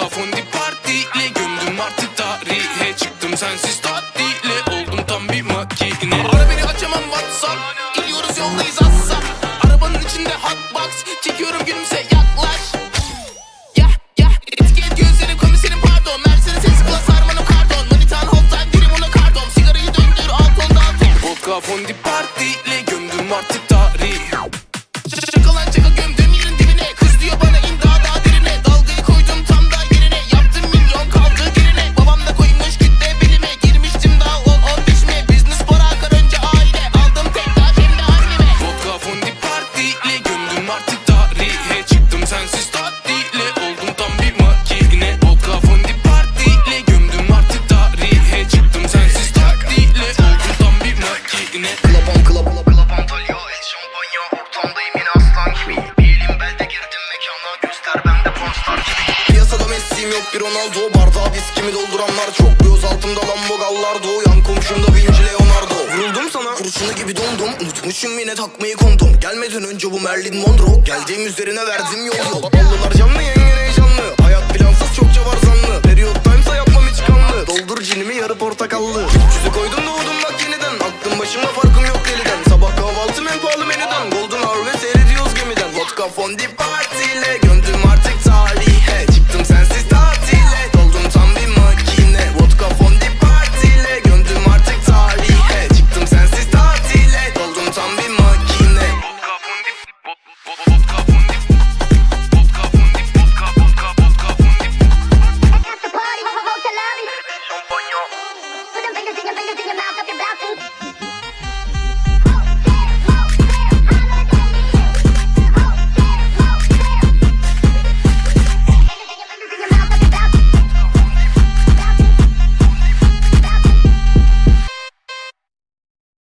fondi partiyle gömdüm artık tarihe. Çıktım sensiz tatile oldum tam bir makine. Ara beni açamam whatsapp Gidiyoruz yoldayız assa Arabanın içinde hotbox Çekiyorum gülümse yaklaş. Ya ya. Etiket gözlerim komiserim pardon. Mercedes S-Class Armano Kardon Manitan dirim ona kardon Sigarayı döndür al kolda al Vodka fondi partiyle gömdüm artık tarihi makine Klapon klap klap klap Antalya El şampanya ortamdayım yine aslan gibi. Bir elim belde girdim mekana göster bende pornstar gibi. Piyasada Messi'm yok bir Ronaldo. Bardağı viskimi dolduranlar çok. Göz altımda Lambo gallardo Yan komşumda Vinci Leonardo. Vuruldum sana. Kurşunu gibi dondum. Unutmuşum yine takmayı kondum. Gelmeden önce bu Merlin Monroe. Geldiğim üzerine verdim yol yol Ballılar Başıma farkım yok deliden Sabah kahvaltım en pahalı menüden. Golden Hour ve seyrediyoruz gemiden. Vodka Fondi partiyle